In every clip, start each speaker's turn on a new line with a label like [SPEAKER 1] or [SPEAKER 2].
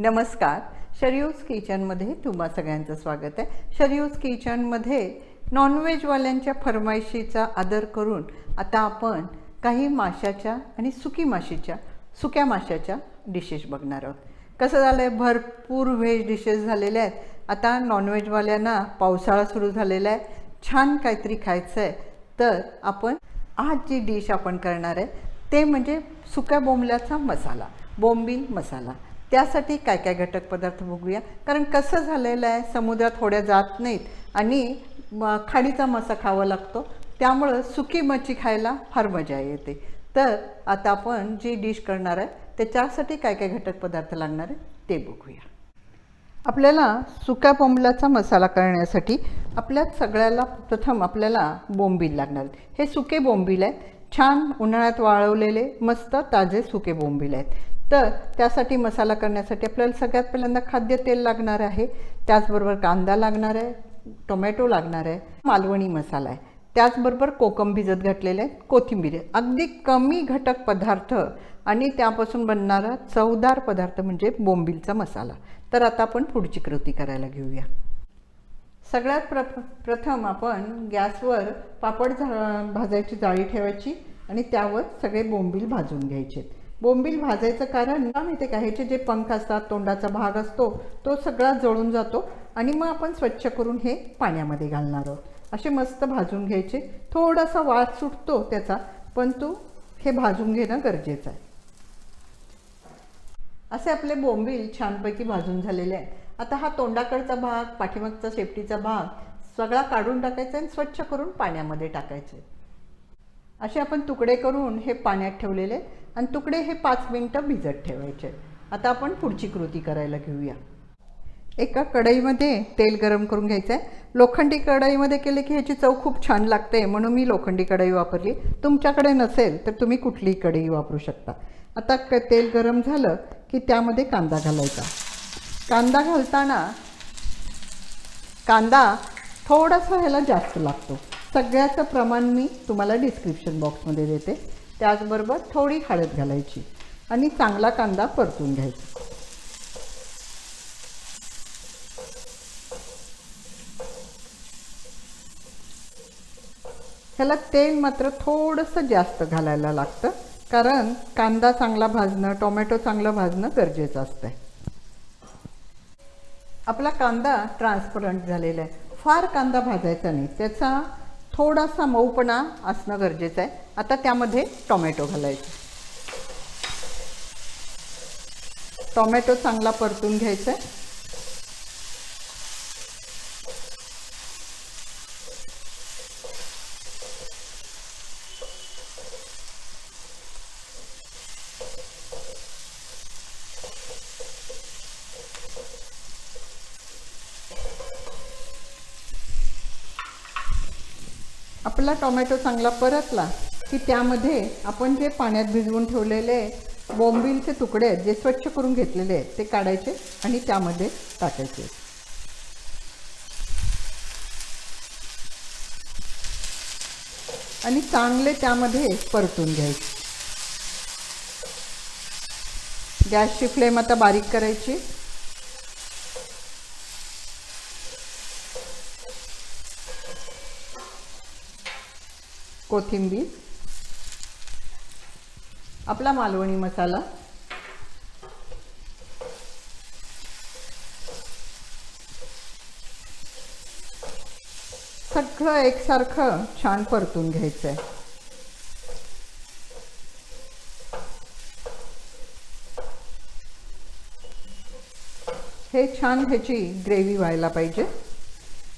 [SPEAKER 1] नमस्कार. शरियूज किचनमध्ये तुम्हा सगळ्यांचं स्वागत आहे. शरयूज किचनमध्ये नॉनव्हेजवाल्यांच्या फरमाईशीचा आदर करून आता आपण काही माशाच्या आणि सुकी माशीच्या सुक्या माशाच्या डिशेस बघणार आहोत. कसं झालं आहे भरपूर व्हेज डिशेस झालेल्या आहेत. आता नॉनव्हेजवाल्यांना पावसाळा सुरू झालेला आहे. छान काहीतरी खायचं आहे तर आपण आज जी डिश आपण करणार आहे ते म्हणजे सुक्या बोंबल्याचा मसाला बोंबील मसाला. त्यासाठी काय काय घटक पदार्थ बघूया. कारण कसं झालेलं आहे समुद्रात होड्या जात नाहीत आणि खाडीचा मासा खावा लागतो. त्यामुळं सुकी मच्छी खायला फार मजा येते. तर आता आपण जी डिश करणार आहे त्याच्यासाठी काय काय घटक पदार्थ लागणार आहे ते बघूया. आपल्याला सुक्या बोंबलाचा मसाला करण्यासाठी आपल्या सगळ्याला प्रथम आपल्याला बोंबील लागणार हे सुके बोंबील आहेत. छान उन्हाळ्यात वाळवलेले मस्त ताजे सुके बोंबील आहेत. तर त्यासाठी मसाला करण्यासाठी आपल्याला सगळ्यात पहिल्यांदा खाद्यतेल लागणार आहे. त्याचबरोबर कांदा लागणार आहे टोमॅटो लागणार आहे मालवणी मसाला आहे. त्याचबरोबर कोकम भिजत घातलेले आहेत कोथिंबीर आहे. अगदी कमी घटक पदार्थ आणि त्यापासून बनणारा चवदार पदार्थ म्हणजे बोंबीलचा मसाला. तर आता आपण पुढची कृती करायला घेऊया. सगळ्यात प्र प्रथम आपण गॅसवर पापड झा भाजायची जाळी ठेवायची आणि त्यावर सगळे बोंबील भाजून घ्यायचे. बोंबील भाजायचं कारण का माहिती का? ह्याचे जे पंख असतात तोंडाचा भाग असतो तो सगळा जळून जातो आणि मग आपण स्वच्छ करून हे पाण्यामध्ये घालणार आहोत. असे मस्त भाजून घ्यायचे. थोडासा वास सुटतो त्याचा पण तो हे भाजून घेणं गरजेचं आहे. असे आपले बोंबील छानपैकी भाजून झालेले आहे आता हा तोंडाकडचा भाग पाठीमागचा शेपटीचा भाग सगळा काढून टाकायचा आणि स्वच्छ करून पाण्यामध्ये टाकायचे. असे आपण तुकडे करून हे पाण्यात ठेवलेले आणि तुकडे हे पाच मिनटं भिजत ठेवायचे. आता आपण पुढची कृती करायला घेऊया. एका कढईमध्ये तेल गरम करून घ्यायचं आहे लोखंडी कढईमध्ये केले की ह्याची चव खूप छान लागते म्हणून मी लोखंडी कढई वापरली. तुमच्याकडे नसेल तर तुम्ही कुठलीही कढई वापरू शकता. आता क तेल गरम झालं की त्यामध्ये कांदा घालायचा. कांदा घालताना कांदा थोडासा ह्याला जास्त लागतो. सगळ्याचं प्रमाण मी तुम्हाला डिस्क्रिप्शन बॉक्समध्ये देते. त्याचबरोबर थोडी हळद घालायची आणि चांगला कांदा परतून घ्यायचा. ह्याला तेल मात्र थोडंसं जास्त घालायला लागतं कारण कांदा चांगला भाजणं टोमॅटो चांगलं भाजणं गरजेचं असतं आपला कांदा ट्रान्सपरंट झालेला आहे. फार कांदा भाजायचा नाही. त्याचा थोडासा मऊपणा असणं गरजेचं आहे. आता त्यामध्ये टोमॅटो घालायचं. टोमॅटो चांगला परतून घ्यायचा आहे. आपला टोमॅटो चांगला परतला की त्यामध्ये आपण जे पाण्यात भिजवून ठेवलेले बोंबीलचे तुकडे आहेत जे स्वच्छ करून घेतलेले आहेत ते काढायचे आणि त्यामध्ये टाकायचे. आणि चांगले त्यामध्ये परतून घ्यायचे. गॅसची फ्लेम आता बारीक करायची. कोथिंबीर आपला मालवणी मसाला सगळं एकसारखं छान परतून घ्यायचं आहे हे छान ह्याची ग्रेव्ही व्हायला पाहिजे.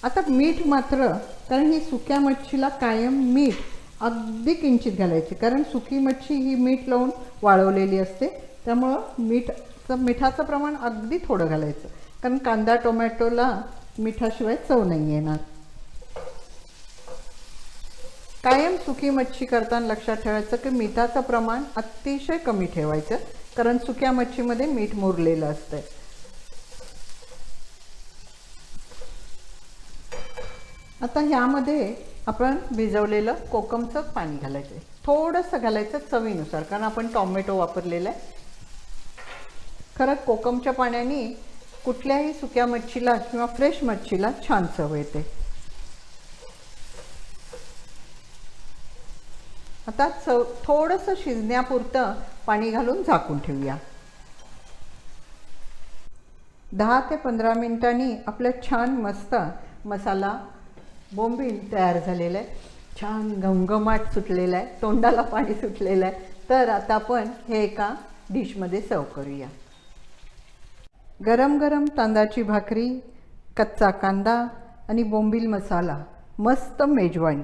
[SPEAKER 1] आता मीठ मात्र कारण ही सुक्या मच्छीला कायम मीठ अगदी किंचित घालायची कारण सुकी मच्छी ही मीठ लावून वाळवलेली असते. त्यामुळं मीठचं मिठाचं प्रमाण अगदी थोडं घालायचं. कारण कांदा टोमॅटोला मिठाशिवाय चव नाही येणार. कायम सुकी मच्छी करताना लक्षात ठेवायचं की मिठाचं प्रमाण अतिशय कमी ठेवायचं कारण सुक्या मच्छीमध्ये मीठ मुरलेलं असतं आता ह्यामध्ये आपण भिजवलेलं कोकमचं पाणी घालायचं आहे थोडंसं घालायचं चवीनुसार कारण आपण टॉमॅटो वापरलेलं आहे. खरं कोकमच्या पाण्याने कुठल्याही सुक्या मच्छीला किंवा फ्रेश मच्छीला छान चव येते. आता चव थोडंसं शिजण्यापुरतं पाणी घालून झाकून ठेवूया. दहा ते पंधरा मिनिटांनी आपलं छान मस्त मसाला बोंबील तयार झालेलं आहे. छान घमघमाट सुटलेला आहे. तोंडाला पाणी सुटलेलं आहे. तर आता आपण हे एका डिशमध्ये सर्व करूया. गरम गरम तांदळाची भाकरी कच्चा कांदा आणि बोंबील मसाला. मस्त मेजवानी.